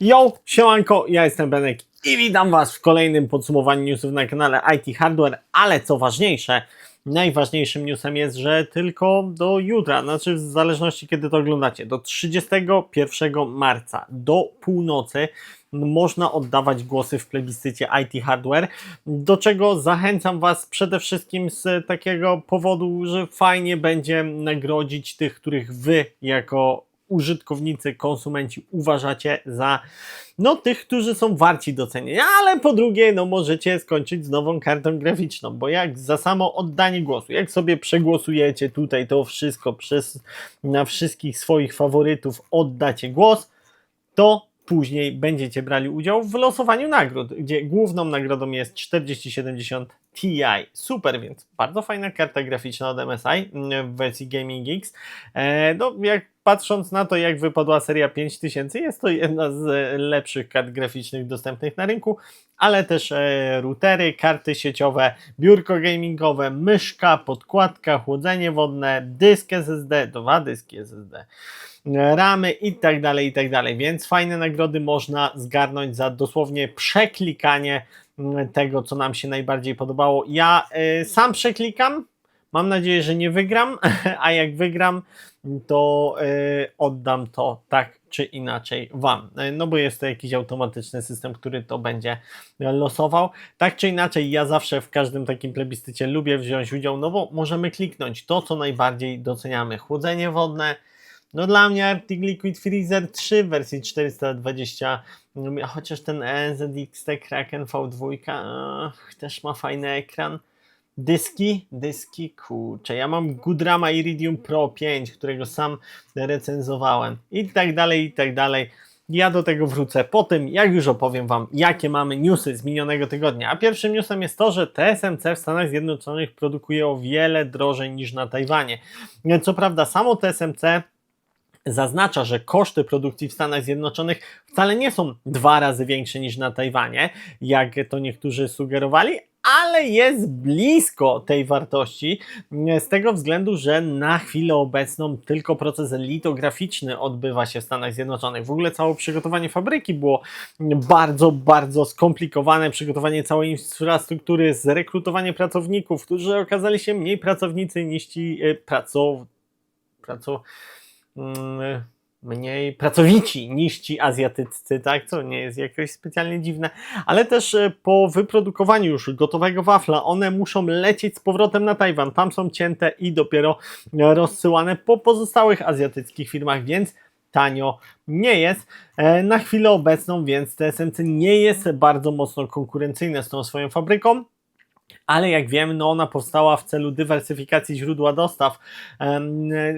Yo, siemanko, ja jestem Benek i witam Was w kolejnym podsumowaniu newsów na kanale IT Hardware, ale co ważniejsze, najważniejszym newsem jest, że tylko do jutra, znaczy w zależności kiedy to oglądacie, do 31 marca, do północy można oddawać głosy w plebiscycie IT Hardware, do czego zachęcam Was przede wszystkim z takiego powodu, że fajnie będzie nagrodzić tych, których Wy jako użytkownicy, konsumenci uważacie za no tych, którzy są warci docenienia, ale po drugie, no możecie skończyć z nową kartą graficzną, bo jak za samo oddanie głosu, jak sobie przegłosujecie tutaj to wszystko przez na wszystkich swoich faworytów oddacie głos, to później będziecie brali udział w losowaniu nagród, gdzie główną nagrodą jest 4070 Ti. Super, więc bardzo fajna karta graficzna od MSI w wersji Gaming Geeks. E, no, jak patrząc na to, jak wypadła seria 5000, jest to jedna z e, lepszych kart graficznych dostępnych na rynku, ale też e, routery, karty sieciowe, biurko gamingowe, myszka, podkładka, chłodzenie wodne, dysk SSD, dwa dyski SSD ramy i tak dalej, i tak dalej. Więc fajne nagrody można zgarnąć za dosłownie przeklikanie tego, co nam się najbardziej podobało. Ja y, sam przeklikam. Mam nadzieję, że nie wygram, a jak wygram, to y, oddam to tak czy inaczej Wam. Y, No bo jest to jakiś automatyczny system, który to będzie losował. Tak czy inaczej, ja zawsze w każdym takim plebiscycie lubię wziąć udział, no bo możemy kliknąć to, co najbardziej doceniamy. Chłodzenie wodne, no dla mnie Arctic Liquid Freezer 3 w wersji 420, chociaż ten EZXT Kraken V2 ach, też ma fajny ekran. Dyski, dyski, kurczę, ja mam Goodrama Iridium Pro 5, którego sam recenzowałem i tak dalej, i tak dalej. Ja do tego wrócę po tym, jak już opowiem Wam, jakie mamy newsy z minionego tygodnia. A pierwszym newsem jest to, że TSMC w Stanach Zjednoczonych produkuje o wiele drożej niż na Tajwanie. Co prawda, samo TSMC zaznacza, że koszty produkcji w Stanach Zjednoczonych wcale nie są dwa razy większe niż na Tajwanie, jak to niektórzy sugerowali, ale jest blisko tej wartości z tego względu, że na chwilę obecną tylko proces litograficzny odbywa się w Stanach Zjednoczonych. W ogóle całe przygotowanie fabryki było bardzo, bardzo skomplikowane. Przygotowanie całej infrastruktury, zrekrutowanie pracowników, którzy okazali się mniej pracownicy niż ci e, pracow... pracow mniej pracowici niż ci azjatyccy, tak, co nie jest jakoś specjalnie dziwne, ale też e, po wyprodukowaniu już gotowego wafla, one muszą lecieć z powrotem na Tajwan, tam są cięte i dopiero rozsyłane po pozostałych azjatyckich firmach, więc tanio nie jest e, na chwilę obecną, więc TSMC nie jest bardzo mocno konkurencyjne z tą swoją fabryką, ale jak wiemy, no ona powstała w celu dywersyfikacji źródła dostaw,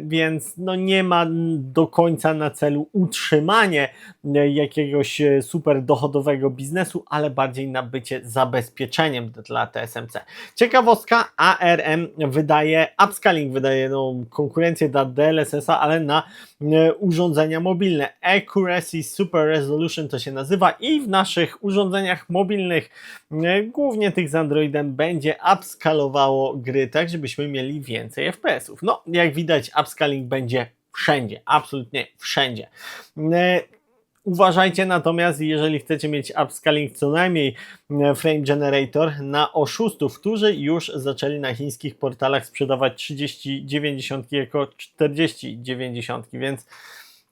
więc no nie ma do końca na celu utrzymanie e, jakiegoś e, super dochodowego biznesu, ale bardziej na bycie zabezpieczeniem dla TSMC. Ciekawostka, ARM wydaje, upscaling wydaje no, konkurencję dla DLSS-a, ale na e, urządzenia mobilne. Accuracy Super Resolution to się nazywa i w naszych urządzeniach mobilnych, głównie tych z Androidem, będzie upskalowało gry tak, żebyśmy mieli więcej FPS-ów. No, jak widać, upscaling będzie wszędzie, absolutnie wszędzie. E, Uważajcie natomiast, jeżeli chcecie mieć upscaling co najmniej e, Frame Generator na oszustów, którzy już zaczęli na chińskich portalach sprzedawać 3090 jako 4090, więc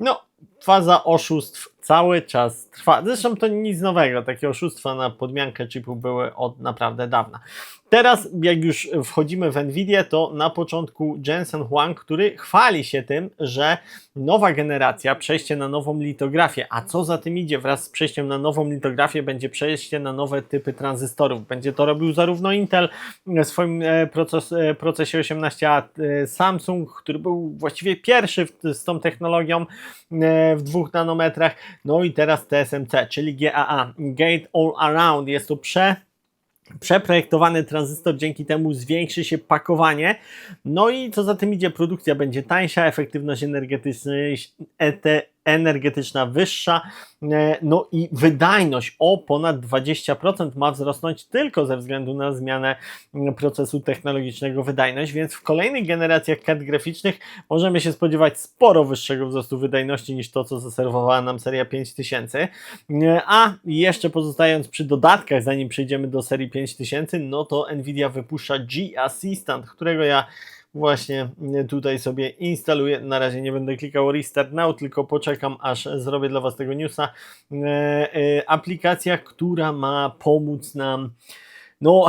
no, faza oszustw cały czas trwa. Zresztą to nic nowego, takie oszustwa na podmiankę chipu były od naprawdę dawna. Teraz, jak już wchodzimy w Nvidia, to na początku Jensen Huang, który chwali się tym, że nowa generacja, przejście na nową litografię, a co za tym idzie, wraz z przejściem na nową litografię będzie przejście na nowe typy tranzystorów. Będzie to robił zarówno Intel w swoim e, proces, e, procesie 18A, e, Samsung, który był właściwie pierwszy z tą technologią w dwóch nanometrach, no i teraz TSMC, czyli GAA, Gate All Around. Jest to prze przeprojektowany tranzystor, dzięki temu zwiększy się pakowanie. No i co za tym idzie, produkcja będzie tańsza, efektywność energetyczna, ete, energetyczna wyższa, e, no i wydajność o ponad 20% ma wzrosnąć tylko ze względu na zmianę procesu technologicznego wydajność, więc w kolejnych generacjach kart graficznych możemy się spodziewać sporo wyższego wzrostu wydajności niż to, co zaserwowała nam seria 5000. E, A jeszcze pozostając przy dodatkach, zanim przejdziemy do serii 5000, no to Nvidia wypuszcza G Assistant, którego ja właśnie tutaj sobie instaluję. Na razie nie będę klikał Restart Now, tylko poczekam, aż zrobię dla Was tego newsa. E, e, aplikacja, która ma pomóc nam no,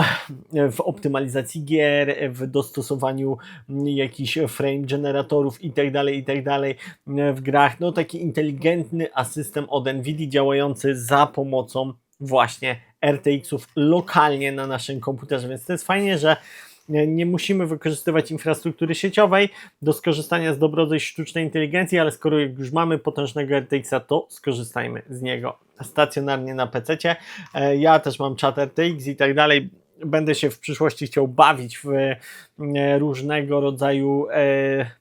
w optymalizacji gier, w dostosowaniu jakichś frame generatorów i tak dalej, i tak dalej w grach. No, taki inteligentny asystent od NVIDIA działający za pomocą właśnie RTX-ów lokalnie na naszym komputerze, więc to jest fajnie, że nie, musimy wykorzystywać infrastruktury sieciowej do skorzystania z dobrodziejstw sztucznej inteligencji, ale skoro już mamy potężnego RTX-a, to skorzystajmy z niego stacjonarnie na PC. E, ja też mam czat RTX i tak dalej. Będę się w przyszłości chciał bawić w e, różnego rodzaju e,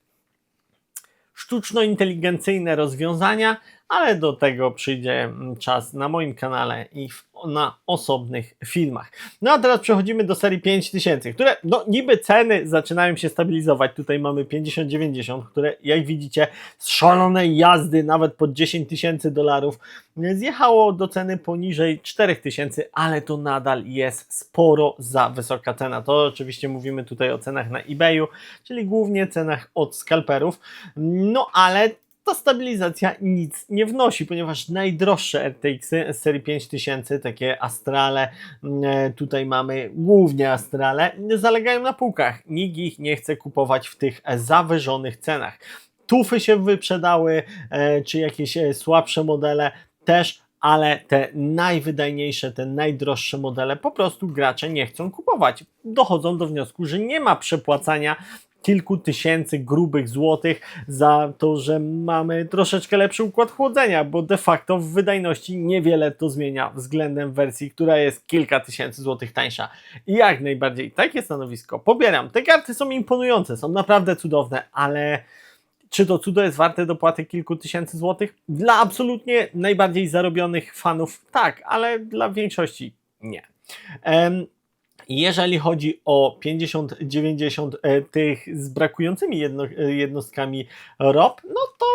sztuczno-inteligencyjne rozwiązania, ale do tego przyjdzie czas na moim kanale i w na osobnych filmach. No a teraz przechodzimy do serii 5000, które no niby ceny zaczynają się stabilizować. Tutaj mamy 50-90, które jak widzicie z szalonej jazdy nawet po 10 tysięcy dolarów zjechało do ceny poniżej 4000, ale to nadal jest sporo za wysoka cena. To oczywiście mówimy tutaj o cenach na eBayu, czyli głównie cenach od skalperów. No ale ta stabilizacja nic nie wnosi, ponieważ najdroższe RTX-y z serii 5000, takie Astrale, mm, e, tutaj mamy głównie Astrale, zalegają na półkach. Nikt ich nie chce kupować w tych zawyżonych cenach. Tufy się wyprzedały, e, czy jakieś e, słabsze modele też, ale te najwydajniejsze, te najdroższe modele po prostu gracze nie chcą kupować. Dochodzą do wniosku, że nie ma przepłacania kilku tysięcy grubych złotych za to, że mamy troszeczkę lepszy układ chłodzenia, bo de facto w wydajności niewiele to zmienia względem wersji, która jest kilka tysięcy złotych tańsza. I jak najbardziej takie stanowisko pobieram. Te karty są imponujące, są naprawdę cudowne, ale czy to cudo jest warte dopłaty kilku tysięcy złotych? Dla absolutnie najbardziej zarobionych fanów tak, ale dla większości nie. Jeżeli chodzi o 50-90 e, tych z brakującymi jedno, e, jednostkami ROP, no to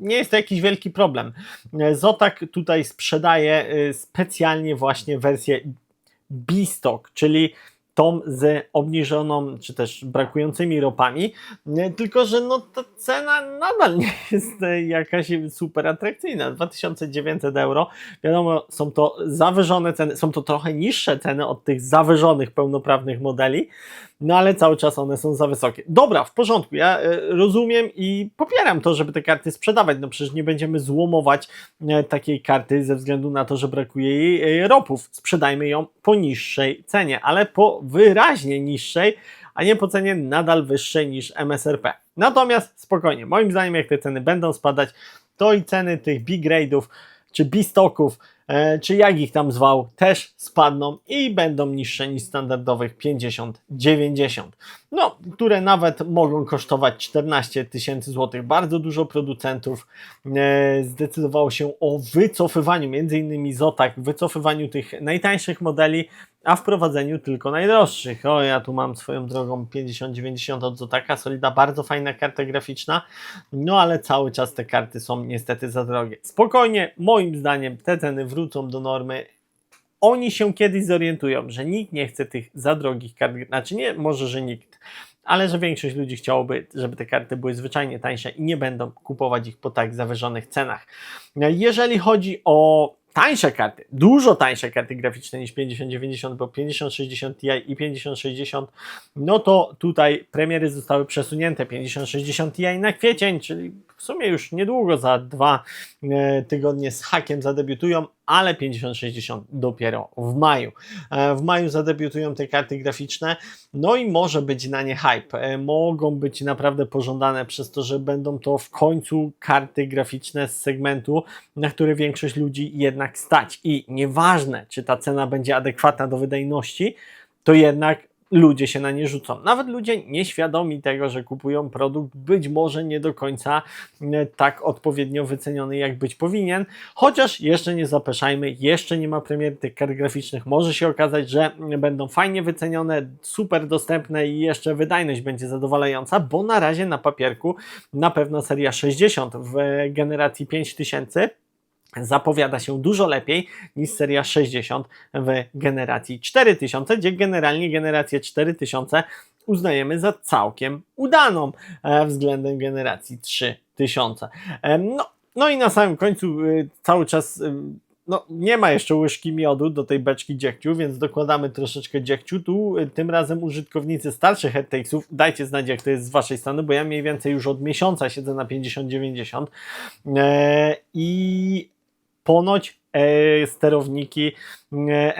nie jest to jakiś wielki problem. E, Zotak tutaj sprzedaje specjalnie właśnie wersję B-Stock, czyli tą z obniżoną, czy też brakującymi ropami, tylko że no ta cena nadal nie jest e, jakaś super atrakcyjna. 2900 euro, wiadomo, są to zawyżone ceny, są to trochę niższe ceny od tych zawyżonych pełnoprawnych modeli, no ale cały czas one są za wysokie. Dobra, w porządku, ja e, rozumiem i popieram to, żeby te karty sprzedawać, no przecież nie będziemy złomować e, takiej karty ze względu na to, że brakuje jej ropów. Sprzedajmy ją po niższej cenie, ale po wyraźnie niższej, a nie po cenie nadal wyższej niż MSRP. Natomiast spokojnie, moim zdaniem jak te ceny będą spadać, to i ceny tych B-grade'ów czy B-stocków E, czy jak ich tam zwał, też spadną i będą niższe niż standardowych 50-90. No, które nawet mogą kosztować 14 tysięcy złotych. Bardzo dużo producentów e, zdecydowało się o wycofywaniu, między innymi Zotak, wycofywaniu tych najtańszych modeli, a wprowadzeniu tylko najdroższych. O, ja tu mam swoją drogą 50-90 od Zotaka, Solida, bardzo fajna karta graficzna, no ale cały czas te karty są niestety za drogie. Spokojnie, moim zdaniem te ceny wrócą do normy. Oni się kiedyś zorientują, że nikt nie chce tych za drogich kart, znaczy nie, może, że nikt, ale że większość ludzi chciałoby, żeby te karty były zwyczajnie tańsze i nie będą kupować ich po tak zawyżonych cenach. Jeżeli chodzi o tańsze karty, dużo tańsze karty graficzne niż 5090, bo 5060 Ti i 5060, no to tutaj premiery zostały przesunięte. 5060 Ti na kwiecień, czyli w sumie już niedługo, za dwa e, tygodnie z hakiem zadebiutują, ale 5060 dopiero w maju. E, w maju zadebiutują te karty graficzne, no i może być na nie hype. E, mogą być naprawdę pożądane przez to, że będą to w końcu karty graficzne z segmentu, na które większość ludzi jednak stać. I nieważne, czy ta cena będzie adekwatna do wydajności, to jednak ludzie się na nie rzucą. Nawet ludzie nieświadomi tego, że kupują produkt, być może nie do końca e, tak odpowiednio wyceniony, jak być powinien. Chociaż jeszcze nie zapeszajmy, jeszcze nie ma premiery tych kart graficznych. Może się okazać, że będą fajnie wycenione, super dostępne i jeszcze wydajność będzie zadowalająca, bo na razie na papierku na pewno seria 60 w generacji 5000 zapowiada się dużo lepiej niż seria 60 w generacji 4000, gdzie generalnie generację 4000 uznajemy za całkiem udaną e, względem generacji 3000. E, no, no i na samym końcu e, cały czas no, nie ma jeszcze łyżki miodu do tej beczki dziegciu, więc dokładamy troszeczkę dziegciu. Tu tym razem użytkownicy starszych headtakesów, dajcie znać jak to jest z waszej strony, bo ja mniej więcej już od miesiąca siedzę na 50-90 i ponoć e, sterowniki e,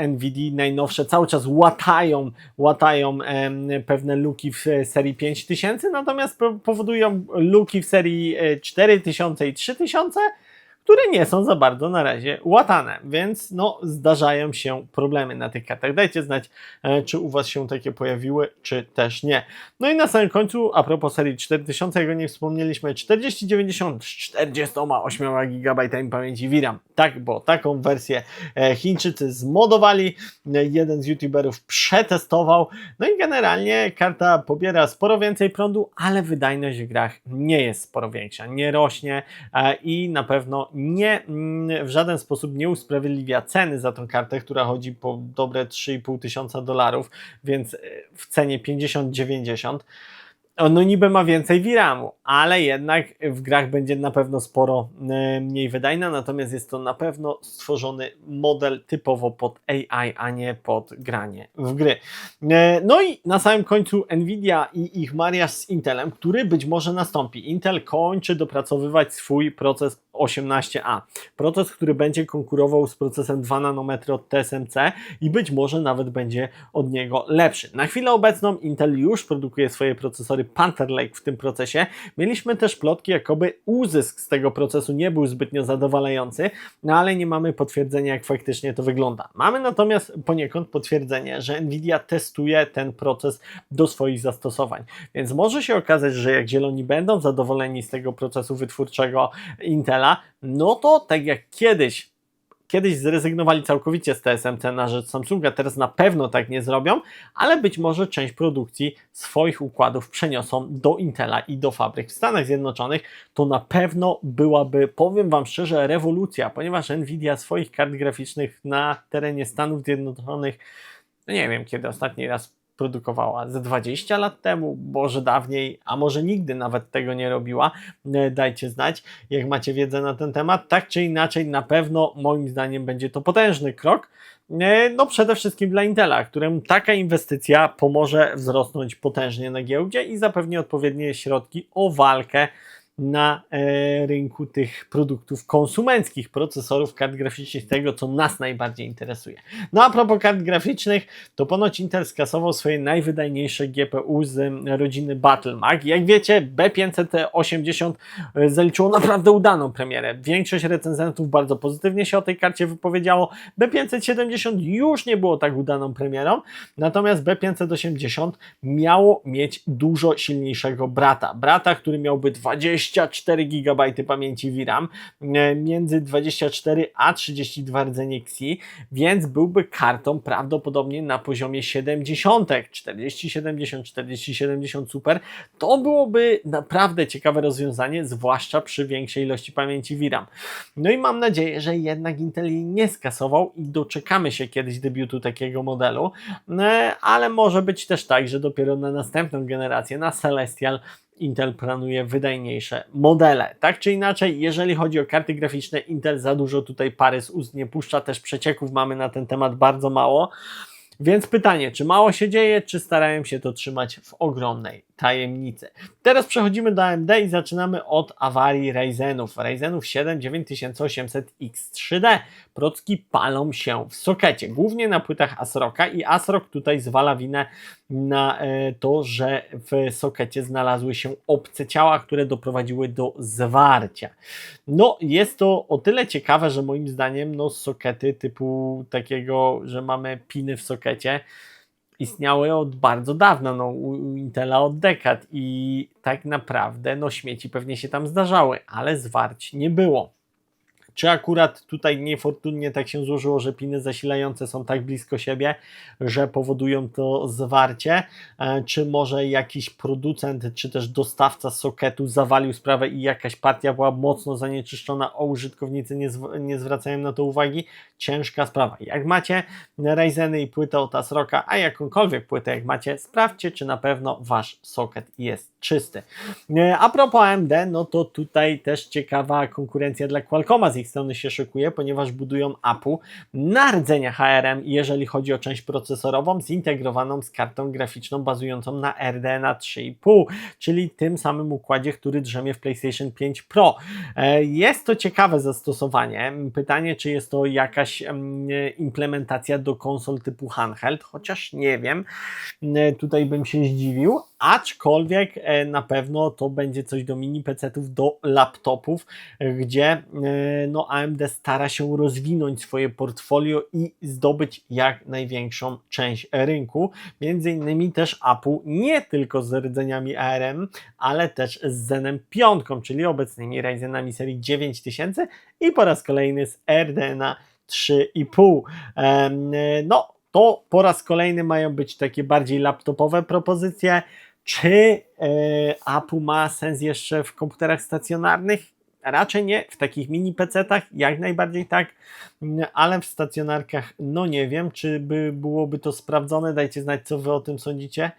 najnowsze cały czas łatają, łatają e, pewne luki w serii 5000, natomiast powodują luki w serii 4000 i 3000 które nie są za bardzo na razie łatane, więc no zdarzają się problemy na tych kartach. Dajcie znać, e, czy u Was się takie pojawiły, czy też nie. No i na samym końcu, a propos serii 4000, jak o niej wspomnieliśmy, 4090 z 48 GB pamięci VRAM. Tak, bo taką wersję e, Chińczycy zmodowali, e, jeden z youtuberów przetestował, no i generalnie karta pobiera sporo więcej prądu, ale wydajność w grach nie jest sporo większa, nie rośnie i na pewno nie, mm, w żaden sposób nie usprawiedliwia ceny za tą kartę, która chodzi po dobre 3,5 tysiąca dolarów, więc e, w cenie 50-90 no niby ma więcej VRAMu, ale jednak w grach będzie na pewno sporo e, mniej wydajna, natomiast jest to na pewno stworzony model typowo pod AI, a nie pod granie w gry. E, no i na samym końcu Nvidia i ich mariaż z Intelem, który być może nastąpi. Intel kończy dopracowywać swój proces 18A. Proces, który będzie konkurował z procesem 2 nanometry od TSMC i być może nawet będzie od niego lepszy. Na chwilę obecną Intel już produkuje swoje procesory Panther Lake w tym procesie. Mieliśmy też plotki, jakoby uzysk z tego procesu nie był zbytnio zadowalający, no ale nie mamy potwierdzenia, jak faktycznie to wygląda. Mamy natomiast poniekąd potwierdzenie, że Nvidia testuje ten proces do swoich zastosowań. Więc może się okazać, że jak zieloni będą zadowoleni z tego procesu wytwórczego No to tak jak kiedyś kiedyś zrezygnowali całkowicie z TSMC na rzecz Samsunga, teraz na pewno tak nie zrobią, ale być może część produkcji swoich układów przeniosą do Intela i do fabryk w Stanach Zjednoczonych. To na pewno byłaby, powiem Wam szczerze, rewolucja, ponieważ Nvidia swoich kart graficznych na terenie Stanów Zjednoczonych, no nie wiem kiedy ostatni raz produkowała ze 20 lat temu, może dawniej, a może nigdy nawet tego nie robiła. E, dajcie znać, jak macie wiedzę na ten temat. Tak czy inaczej, na pewno moim zdaniem będzie to potężny krok. E, no przede wszystkim dla Intela, któremu taka inwestycja pomoże wzrosnąć potężnie na giełdzie i zapewni odpowiednie środki o walkę na e, rynku tych produktów konsumenckich, procesorów kart graficznych, tego co nas najbardziej interesuje. No a propos kart graficznych, to ponoć Intel skasował swoje najwydajniejsze GPU z rodziny Battlemac. Jak wiecie, B580 e, zaliczyło naprawdę udaną premierę. Większość recenzentów bardzo pozytywnie się o tej karcie wypowiedziało. B570 już nie było tak udaną premierą, natomiast B580 miało mieć dużo silniejszego brata. Brata, który miałby 20 24 GB pamięci VRAM, e, między 24 a 32 rdzenie XI, więc byłby kartą prawdopodobnie na poziomie 70, 40, 70, 40, 70 Super. To byłoby naprawdę ciekawe rozwiązanie, zwłaszcza przy większej ilości pamięci VRAM. No i mam nadzieję, że jednak Intel jej nie skasował i doczekamy się kiedyś debiutu takiego modelu, e, ale może być też tak, że dopiero na następną generację, na Celestial Intel planuje wydajniejsze modele. Tak czy inaczej, jeżeli chodzi o karty graficzne, Intel za dużo tutaj pary z ust nie puszcza, też przecieków mamy na ten temat bardzo mało. Więc pytanie, czy mało się dzieje, czy starają się to trzymać w ogromnej tajemnicy. Teraz przechodzimy do AMD i zaczynamy od awarii Ryzenów. Ryzenów 7 9800X3D. Procki palą się w sokecie, głównie na płytach ASROCa i ASRock tutaj zwala winę na e, to, że w sokecie znalazły się obce ciała, które doprowadziły do zwarcia. No, jest to o tyle ciekawe, że moim zdaniem no, sokety typu takiego, że mamy piny w sokecie, istniały od bardzo dawna, no u, Intela od dekad i tak naprawdę no śmieci pewnie się tam zdarzały, ale zwarć nie było. Czy akurat tutaj niefortunnie tak się złożyło, że piny zasilające są tak blisko siebie, że powodują to zwarcie? E, Czy może jakiś producent, czy też dostawca soketu zawalił sprawę i jakaś partia była mocno zanieczyszczona, a użytkownicy nie, zw- nie zwracają na to uwagi? Ciężka sprawa. Jak macie Ryzeny i płytę od Asroka, a jakąkolwiek płytę jak macie, sprawdźcie, czy na pewno wasz soket jest czysty. E, A propos AMD, no to tutaj też ciekawa konkurencja dla Qualcomma z ich strony się szykuje, ponieważ budują APU na rdzenia HRM, jeżeli chodzi o część procesorową, zintegrowaną z kartą graficzną bazującą na RDNA 3,5, czyli tym samym układzie, który drzemie w PlayStation 5 Pro. E, Jest to ciekawe zastosowanie. Pytanie, czy jest to jakaś em, implementacja do konsol typu handheld, chociaż nie wiem. E, Tutaj bym się zdziwił, aczkolwiek e, na pewno to będzie coś do mini PC-ów, do laptopów, e, gdzie e, no, AMD stara się rozwinąć swoje portfolio i zdobyć jak największą część rynku. Między innymi też APU nie tylko z rdzeniami ARM, ale też z Zenem 5, czyli obecnymi Ryzenami serii 9000 i po raz kolejny z RDNA 3,5. Em, No, to po raz kolejny mają być takie bardziej laptopowe propozycje. Czy e, APU ma sens jeszcze w komputerach stacjonarnych? Raczej nie. W takich mini PC-tach jak najbardziej tak, ale w stacjonarkach no nie wiem, czy by byłoby to sprawdzone. Dajcie znać, co wy o tym sądzicie,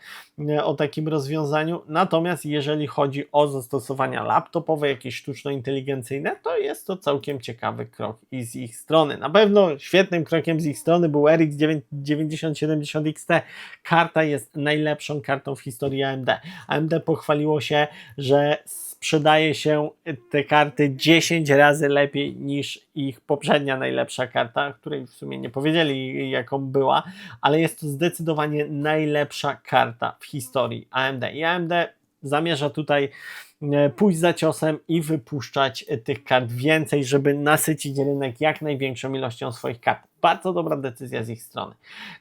e, o takim rozwiązaniu. Natomiast jeżeli chodzi o zastosowania laptopowe, jakieś sztuczno-inteligencyjne, to jest to całkiem ciekawy krok i z ich strony. Na pewno świetnym krokiem z ich strony był RX 9070 XT. Karta jest najlepszą kartą w historii AMD. AMD pochwaliło się, że sprzedaje się te karty 10 razy lepiej niż ich poprzednia najlepsza karta, której w sumie nie powiedzieli jaką była, ale jest to zdecydowanie najlepsza karta w historii AMD. I AMD zamierza tutaj e, pójść za ciosem i wypuszczać e, tych kart więcej, żeby nasycić rynek jak największą ilością swoich kart. Bardzo dobra decyzja z ich strony.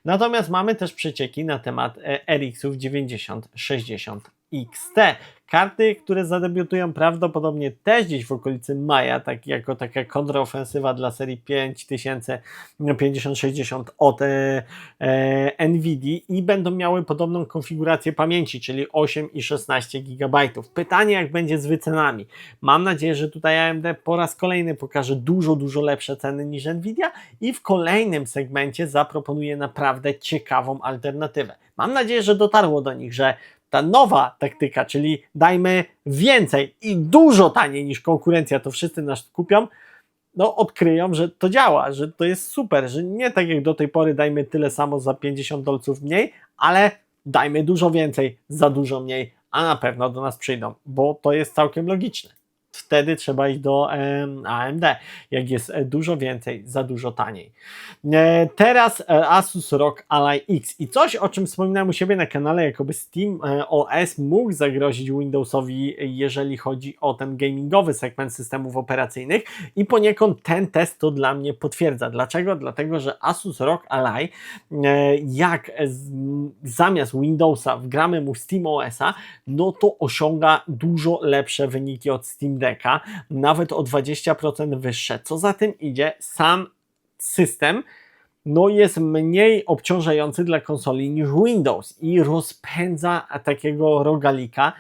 Natomiast mamy też przecieki na temat RX-ów 9060 XT. Karty, które zadebiutują prawdopodobnie też gdzieś w okolicy maja, tak jako taka kontrofensywa dla serii 5000 no, 5060 od e, e, Nvidia i będą miały podobną konfigurację pamięci, czyli 8 i 16 GB. Pytanie, jak będzie z wycenami. Mam nadzieję, że tutaj AMD po raz kolejny pokaże dużo, dużo lepsze ceny niż Nvidia i w kolejnym segmencie zaproponuje naprawdę ciekawą alternatywę. Mam nadzieję, że dotarło do nich, że ta nowa taktyka, czyli dajmy więcej i dużo taniej niż konkurencja, to wszyscy nas kupią, no odkryją, że to działa, że to jest super, że nie tak jak do tej pory dajmy tyle samo za 50 dolców mniej, ale dajmy dużo więcej za dużo mniej, a na pewno do nas przyjdą, bo to jest całkiem logiczne. Wtedy trzeba iść do AMD, jak jest e, dużo więcej, za dużo taniej. E, Teraz e, Asus ROG Ally X i coś, o czym wspominałem u siebie na kanale, jakoby Steam OS mógł zagrozić Windowsowi, jeżeli chodzi o ten gamingowy segment systemów operacyjnych i poniekąd ten test to dla mnie potwierdza. Dlaczego? Dlatego, że Asus ROG Ally, jak zamiast Windowsa wgramy mu Steam OS-a, no to osiąga dużo lepsze wyniki od Steam Decka, nawet o 20% wyższe. Co za tym idzie, sam system no jest mniej obciążający dla konsoli niż Windows i rozpędza takiego rogalika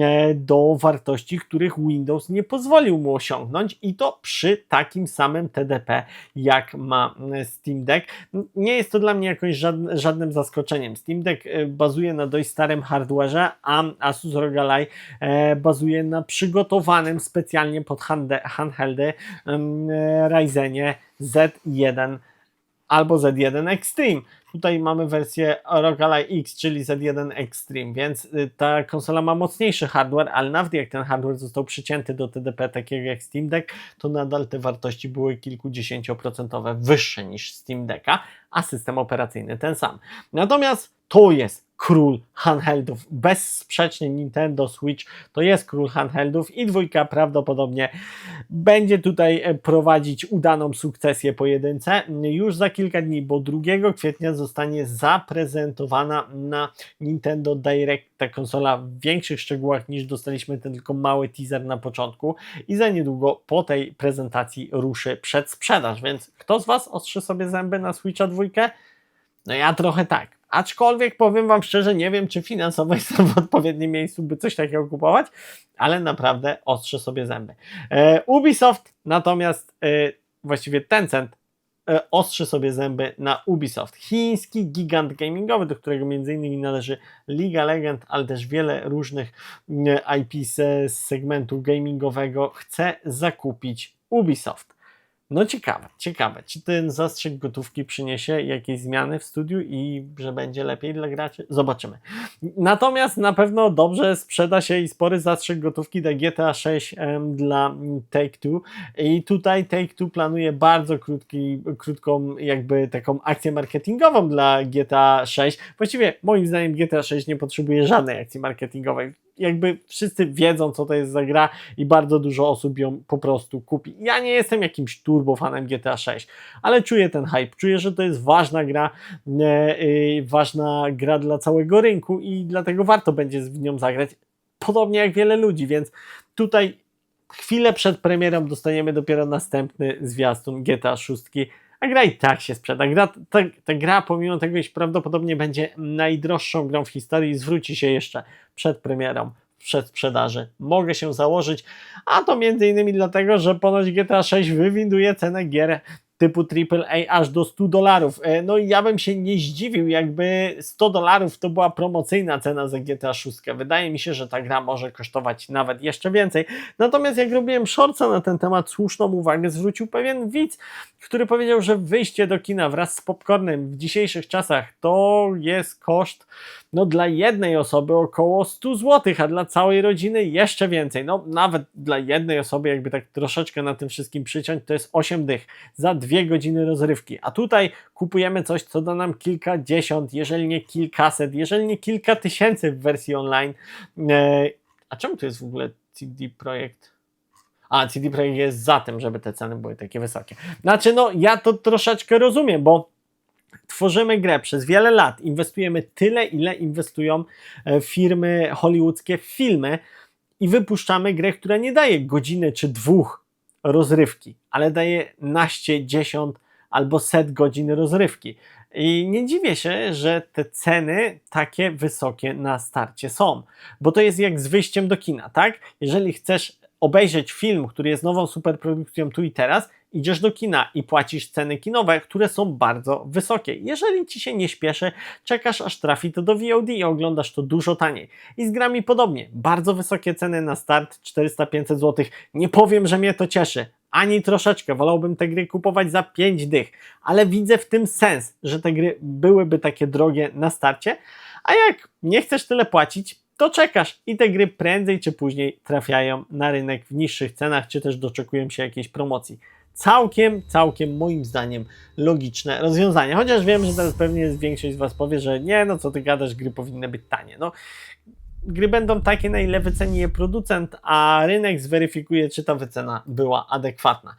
e, do wartości, których Windows nie pozwolił mu osiągnąć i to przy takim samym TDP jak ma e, Steam Deck. Nie jest to dla mnie jakoś żadnym zaskoczeniem. Steam Deck e, bazuje na dość starym hardwareze, a Asus ROG Ally bazuje na przygotowanym specjalnie pod handheldy Ryzenie Z1 albo Z1 Extreme. Tutaj mamy wersję ROG Ally X, czyli Z1 Extreme, więc y, ta konsola ma mocniejszy hardware, ale nawet jak ten hardware został przycięty do TDP takiego jak Steam Deck, to nadal te wartości były kilkudziesięcioprocentowe wyższe niż Steam Decka, a system operacyjny ten sam. Natomiast to jest król handheldów. Bezsprzecznie Nintendo Switch to jest król handheldów i dwójka prawdopodobnie będzie tutaj e, prowadzić udaną sukcesję pojedynce. Już za kilka dni, bo 2 kwietnia zostanie zaprezentowana na Nintendo Direct ta konsola w większych szczegółach niż dostaliśmy ten tylko mały teaser na początku i za niedługo po tej prezentacji ruszy przedsprzedaż, więc kto z Was ostrzy sobie zęby na Switcha dwójkę? No ja trochę tak. Aczkolwiek powiem Wam szczerze, nie wiem, czy finansowo jestem w odpowiednim miejscu, by coś takiego kupować, ale naprawdę ostrzę sobie zęby. E, Ubisoft natomiast, e, właściwie Tencent, e, ostrzy sobie zęby na Ubisoft. Chiński gigant gamingowy, do którego m.in. należy Liga Legend, ale też wiele różnych e, IP z, z segmentu gamingowego, chce zakupić Ubisoft. No ciekawe, ciekawe, czy ten zastrzyk gotówki przyniesie jakieś zmiany w studiu i że będzie lepiej dla graczy? Zobaczymy. Natomiast na pewno dobrze sprzeda się i spory zastrzyk gotówki dla GTA 6 em, dla Take-Two i tutaj Take-Two planuje bardzo krótki, krótką jakby taką akcję marketingową dla GTA 6. Właściwie moim zdaniem GTA 6 nie potrzebuje żadnej akcji marketingowej jakby wszyscy wiedzą, co to jest za gra i bardzo dużo osób ją po prostu kupi. Ja nie jestem jakimś turbofanem GTA 6, ale czuję ten hype, czuję, że to jest ważna gra, e, e, ważna gra dla całego rynku i dlatego warto będzie w nią zagrać, podobnie jak wiele ludzi, więc tutaj chwilę przed premierą dostaniemy dopiero następny zwiastun GTA 6, a gra i tak się sprzeda. Gra, ta, ta gra, pomimo tego, iż prawdopodobnie będzie najdroższą grą w historii, zwróci się jeszcze przed premierą, przed sprzedaży. Mogę się założyć, a to między innymi dlatego, że ponoć GTA 6 wywinduje cenę gier typu AAA aż do 100 dolarów. E, No i ja bym się nie zdziwił, jakby 100 dolarów to była promocyjna cena za GTA 6. Wydaje mi się, że ta gra może kosztować nawet jeszcze więcej. Natomiast jak robiłem shortsa na ten temat, słuszną uwagę zwrócił pewien widz, który powiedział, że wyjście do kina wraz z popcornem w dzisiejszych czasach to jest koszt no dla jednej osoby około 100 zł, a dla całej rodziny jeszcze więcej. No nawet dla jednej osoby, jakby tak troszeczkę na tym wszystkim przyciąć, to jest 8 dych za dwie godziny rozrywki. A tutaj kupujemy coś, co da nam kilkadziesiąt, jeżeli nie kilkaset, jeżeli nie kilka tysięcy w wersji online. E, a czemu to jest w ogóle CD Projekt? A, CD Projekt jest za tym, żeby te ceny były takie wysokie. Znaczy, no ja to troszeczkę rozumiem, bo tworzymy grę przez wiele lat, inwestujemy tyle, ile inwestują e, firmy hollywoodzkie w filmy i wypuszczamy grę, która nie daje godziny czy dwóch rozrywki, ale daje naście, dziesiąt albo set godzin rozrywki. I nie dziwię się, że te ceny takie wysokie na starcie są, bo to jest jak z wyjściem do kina, tak? Jeżeli chcesz obejrzeć film, który jest nową superprodukcją tu i teraz, idziesz do kina i płacisz ceny kinowe, które są bardzo wysokie. Jeżeli ci się nie śpieszy, czekasz aż trafi to do VOD i oglądasz to dużo taniej. I z grami podobnie. Bardzo wysokie ceny na start 400-500 zł. Nie powiem, że mnie to cieszy. Ani troszeczkę. Wolałbym te gry kupować za 5 dych, ale widzę w tym sens, że te gry byłyby takie drogie na starcie. A jak nie chcesz tyle płacić, to czekasz i te gry prędzej czy później trafiają na rynek w niższych cenach, czy też doczekują się jakiejś promocji. Całkiem, całkiem moim zdaniem logiczne rozwiązanie. Chociaż wiem, że teraz pewnie większość z Was powie, że nie, no co ty gadasz, gry powinny być tanie. No, gry będą takie, na ile wyceni je producent, a rynek zweryfikuje, czy ta wycena była adekwatna.